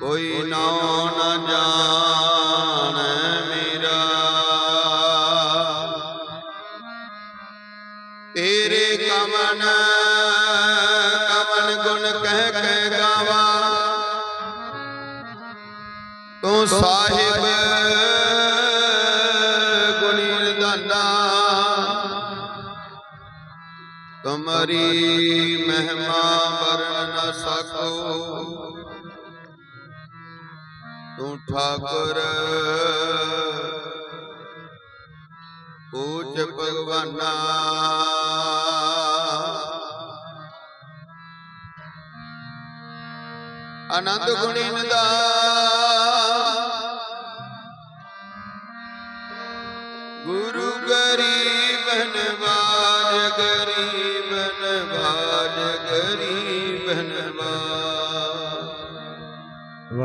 ਕੋਈ ਨਾਉ ਨਾ ਜਾਣੈ ਮੇਰਾ। ਤੇਰੇ ਕਮਨ ਕਮਨ ਗੁਣ ਕਹਿ ਕਹਿ ਗਾਵਾ। ਤੂੰ ਸਾਹਿਬ ਤੁਮਰੀ ਮਹਿਮਾ ਵਰਨ ਨ ਸਕੋ। ਤੂੰ ਠਾਕੁਰ ਪੂਜ ਭਗਵਾਨਾ। ਆਨੰਦ ਗੁਣੀ ਨਦਾ। ਗੁਰੂ ਗਰੀਬ ਨਵਾਜ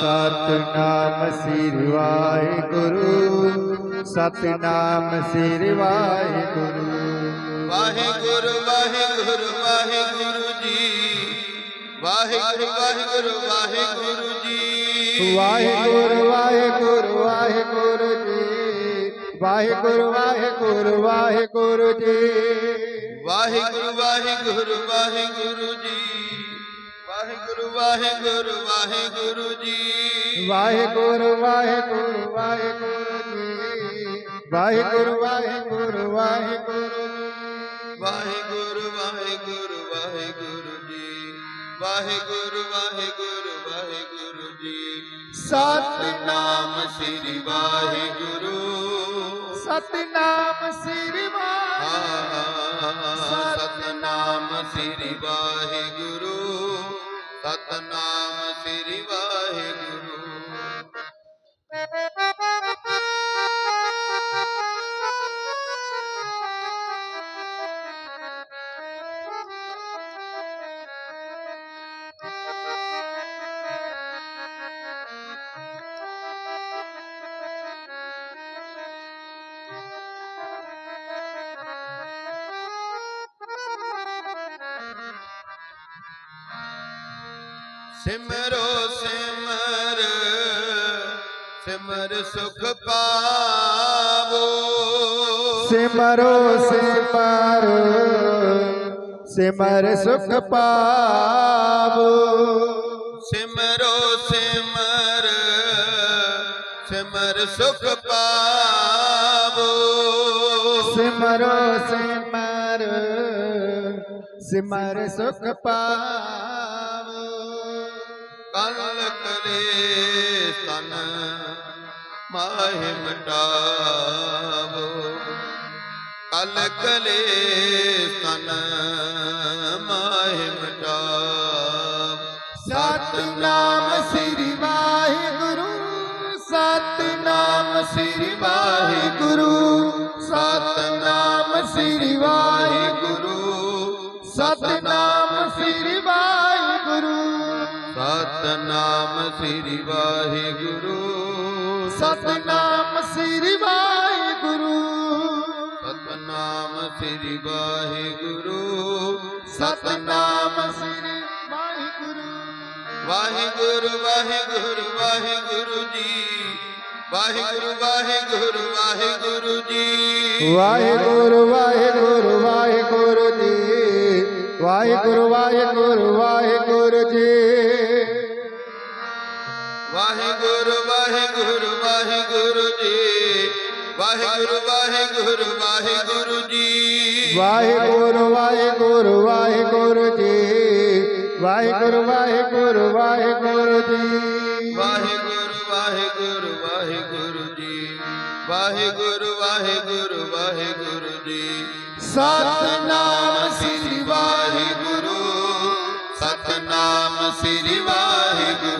ਸਤਨਾਮ ਸ੍ਰੀ ਵਾਹਿਗੁਰੂ ਸਤਨਾਮ ਸ੍ਰੀ ਵਾਹਿਗੁਰੂ। ਵਾਹਿਗੁਰੂ ਵਾਹਿਗੁਰੂ ਵਾਹਿਗੁਰੂ ਜੀ। ਵਾਹਿਗੁਰੂ ਵਾਹਿਗੁਰੂ ਵਾਹਿਗੁਰੂ ਜੀ। ਵਾਹਿਗੁਰੂ ਵਾਹਿਗੁਰੂ ਵਾਹਿਗੁਰੂ ਜੀ। ਵਾਹਿਗੁਰੂ ਵਾਹਿਗੁਰੂ ਵਾਹਿਗੁਰੂ ਜੀ। ਵਾਹਿਗੁਰੂ ਵਾਹਿਗੁਰੂ ਵਾਹਿਗੁਰੂ ਜੀ। ਵਾਹਿਗੁਰੂ ਵਾਹਿਗੁਰੂ ਵਾਹਿਗੁਰੂ ਜੀ। ਵਾਹਿਗੁਰੂ ਵਾਹਿਗੁਰੂ ਵਾਹਿਗੁਰੂ ਜੀ। ਵਾਹਿਗੁਰੂ ਵਾਹਿਗੁਰੂ ਵਾਹਿਗੁਰੂ ਵਾਹਿਗੁਰੂ ਵਾਹਿਗੁਰੂ ਵਾਹਿਗੁਰੂ ਜੀ। ਵਾਹਿਗੁਰੂ ਵਾਹਿਗੁਰੂ ਵਾਹਿਗੁਰੂ ਜੀ। ਸਤਨਾਮ ਸ੍ਰੀ ਵਾਹਿਗੁਰੂ। ਸਤਨਾਮ ਸ੍ਰੀ ਵਾਹਿਗੁਰੂ ਸਤਨਾਮ ਸ੍ਰੀ ਵਾਹਿਗੁਰੂ। ਸਿਮਰੋ ਸਿਮਰ ਸਿਮਰ ਸੁਖ ਪਾਵੋ। ਸਿਮਰੋ ਸਿਮਰ ਸਿਮਰ ਸੁਖ ਪਾਵੋ। ਸਿਮਰੋ ਸਿਮਰ ਸਿਮਰ ਸੁਖ ਪਾਵੋ। ਸਿਮਰੋ ਸਿਮਰ ਸਿਮਰ ਸੁਖ ਪਾਵੋ ਕਲ ਕਲੇ ਤਨ ਮਾਹਿ ਮਟਾਵੋ। ਕਲ ਕਲੇ ਤਨ ਮਾਹਿ ਮਟਾਵ। ਸਤਨਾਮ ਸ੍ਰੀ ਵਾਹਿਗੁਰੂ, ਸਤਨਾਮ ਸ੍ਰੀ ਵਾਹਿਗੁਰੂ, ਸਤਨਾਮ ਸ੍ਰੀ ਵਾਹਿਗੁਰੂ, ਸਤਨਾਮ ਸ੍ਰੀ ਵਾਹਿਗੁਰੂ। ਸਤਨਾਮ ਸ੍ਰੀ ਵਾਹਿਗੁਰੂ। ਸਤਨਾਮ ਸ੍ਰੀ ਵਾਹਿਗੁਰੂ। ਸਤਨਾਮ ਸ੍ਰੀ ਵਾਹਿਗੁਰੂ। ਵਾਹਿਗੁਰੂ ਵਾਹਿਗੁਰੂ ਵਾਹਿਗੁਰੂ ਜੀ। ਵਾਹਿਗੁਰੂ ਵਾਹਿਗੁਰੂ ਵਾਹਿਗੁਰੂ ਜੀ। ਵਾਹਿਗੁਰੂ ਵਾਹਿਗੁਰੂ ਵਾਹਿਗੁਰੂ ਜੀ। ਵਾਹਿਗੁਰੂ ਵਾਹਿਗੁਰੂ ਵਾਹਿਗੁਰੂ ਜੀ। ਵਾਹਿਗੁਰੂ ਵਾਹਿਗੁਰੂ ਵਾਹਿਗੁਰੂ ਜੀ। ਵਾਹਿਗੁਰੂ ਵਾਹਿਗੁਰੂ ਵਾਹਿਗੁਰੂ ਜੀ। ਵਾਹਿਗੁਰੂ ਵਾਹਿਗੁਰੂ ਵਾਹਿਗੁਰੂ ਜੀ। ਵਾਹਿਗੁਰੂ ਵਾਹਿਗੁਰੂ ਵਾਹਿਗੁਰੂ ਜੀ। ਵਾਹਿਗੁਰੂ ਵਾਹਿਗੁਰੂ ਵਾਹਿਗੁਰੂ ਜੀ। ਵਾਹਿਗੁਰੂ ਵਾਹਿਗੁਰੂ ਵਾਹਿਗੁਰੂ ਜੀ। ਸਤਨਾਮ ਸ੍ਰੀ ਵਾਹਿਗੁਰੂ। ਸਤਨਾਮ ਸ੍ਰੀ ਵਾਹਿਗੁਰੂ।